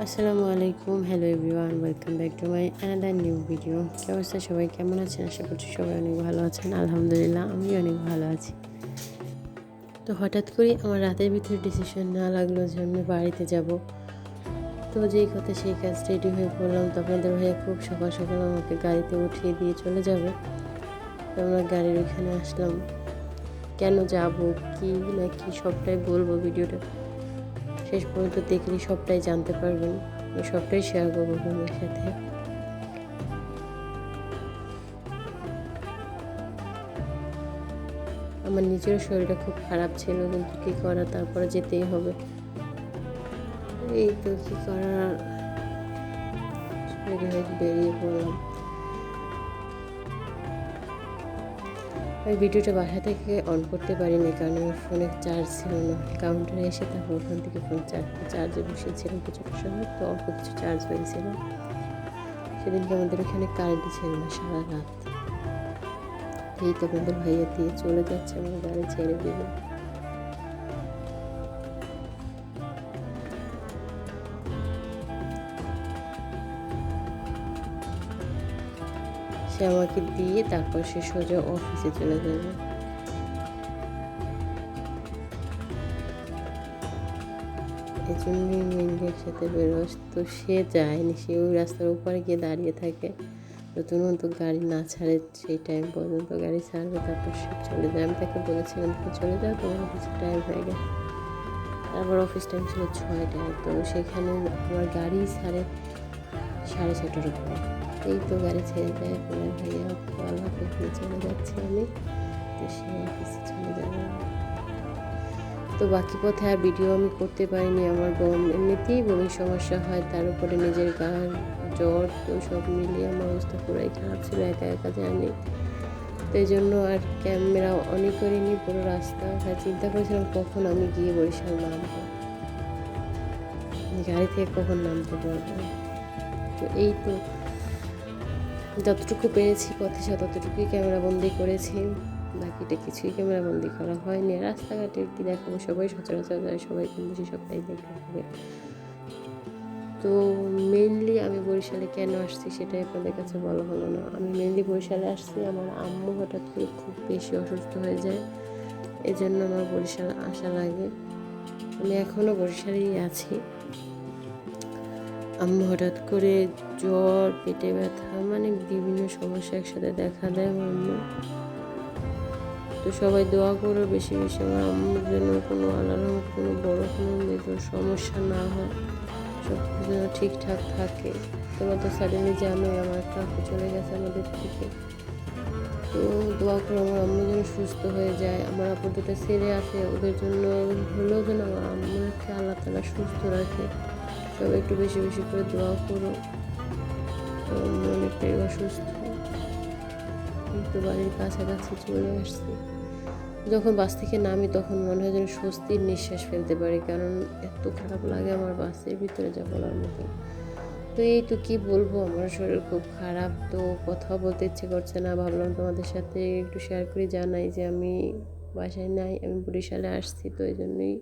আসসালামু আলাইকুম, hello everyone, welcome back to my another new video কি অবস্থা সবাই? কেমন আছেন? আশা করছি সবাই অনেক ভালো আছেন। আলহামদুলিল্লাহ আমি অনেক ভালো আছি। তো হঠাৎ করে আমার রাতের ভিতরে ডিসিশন না লাগল যে আমি বাড়িতে যাব। তো যেই কথা সেই কাজ রেডি হয়ে পড়লাম। তো আপনাদের ভাইয়া খুব সকাল সকাল আমাকে গাড়িতে উঠিয়ে দিয়ে চলে যাবে। তো আমরা গাড়ির ওইখানে আসলাম। কেন যাব, কি না কি সবটাই বলব ভিডিওটা। শেষ পর্যন্ত দেখলে সবটাই জানতে পারবেন। আমি সবটাই শেয়ার করব বোনের সাথে। আমার নিজেরও শরীরটা খুব খারাপ ছিল, কিন্তু কী করা তারপরে যেতেই হবে। এই তো কী করার? বেরিয়ে পড়লাম। আমি ভিডিওটা বাসা থেকে অন করতে পারিনি, কারণ আমার ফোনে চার্জ ছিল না। কাউন্টারে এসে তারপর ওখান থেকে ফোন চার্জ চার্জে বসিয়েছিলাম কিছু সময়, তো অল্প কিছু চার্জ হয়েছিল সেদিনকে আমাদের ওখানে কারেন্ট ছিল না, সারা রাত। এই তো আমাদের ভাইয়া দিয়ে চলে যাচ্ছে, আমার গাড়ি ছেড়ে দেবে সে আমাকে দিয়ে তারপর সে সোজা অফিসে চলে যাবে। এই জন্যই মেনলি একসাথে বেরোস তো সে যায়নি, সে ওই রাস্তার উপরে গিয়ে দাঁড়িয়ে থাকে। নতুন নতুন গাড়ি না ছাড়ে সেই টাইম পর্যন্ত গাড়ি ছাড়বে, তারপর সে চলে যায়। আমি তাকে বলেছিলাম, তুমি চলে যাও, তোমার অফিসে টাইম হয়ে গেছে। তারপর অফিস টাইম ছিল ছয়টায়। তো সেখানে আমার গাড়ি ছাড়ে সাড়ে ছটার উপরে। এই তো গাড়ি ছেড়ে দেয় বলে ভাইয়া আল্লাহ পেছনে চলে যাচ্ছি আমি। তো সে অফিসে চলে যাবে। তো বাকি পথে আর ভিডিও আমি করতে পারিনি, আমার বোন এমনিতেই বমির সমস্যা হয়, তার উপরে নিজের গান জ্বর, তো সব মিলিয়ে আমার অবস্থা পুরাই খারাপ ছিল, একা একা জানি তো এই জন্য আর ক্যামেরা অনই করিনি, পুরো রাস্তা হ্যাঁ। চিন্তা করেছিলাম কখন আমি গিয়ে বরিশাল নামবো। গাড়ি থেকে কখন নামতে পারব? তো এই তো যতটুকু পেরেছি, পথে ততটুকুই ক্যামেরা বন্দি করেছি। বাকিটা কিছুই ক্যামেরা বন্দি করা হয়নি। রাস্তাঘাটে কি দেখাবো? সবাই সচরাচর যায়, সবাই কম বেশি সবটাই দেখতে হবে তো মেনলি আমি বরিশালে কেন আসছি সেটাই আপনাদের কাছে বলা হলো না। আমি মেনলি বরিশালে আসছি, আমার আম্মু হঠাৎ করে খুব বেশি অসুস্থ হয়ে যায়। এই জন্য আমার বরিশাল আসা লাগে আমি এখনও বরিশালেই আছি। আম্মু হঠাৎ করে জ্বর, পেটে ব্যথা মানে বিভিন্ন সমস্যা একসাথে দেখা দেয় আমার তো সবাই দোয়া করো বেশি বেশি আমার আম্মুর জন্য কোনো আলাদা কোনো বড়ো কোনো মেজর সমস্যা না হয়। সব কিছু যেন ঠিকঠাক থাকে। তোমার তো সাডেনলি জানোই আমার কাকু চলে গেছে আমাদের থেকে। তো দোয়া করো আমার আম্মু যেন সুস্থ হয়ে যায়। আমার আপু ছেলে আছে, ওদের জন্য হলেও যেন আমার আম্মুকে আল্লাহ তালা সুস্থ রাখে। সবাই একটু বেশি বেশি করে দোয়া করো। অনেকটাই অসুস্থ। তো বাড়ির কাছাকাছি চলে আসছি। যখন বাস থেকে নামি তখন মনে হয় যেন স্বস্তির নিঃশ্বাস ফেলতে পারি, কারণ এত খারাপ লাগে আমার বাসের ভিতরে যা বলার মতো। তো এই তো কী বলব, আমার শরীর খুব খারাপ, তো কথা বলতে ইচ্ছে করছে না। ভাবলাম তোমাদের সাথে একটু শেয়ার করে জানাই যে আমি বাসায় নাই, আমি বরিশালে আসছি, তো এই জন্যই।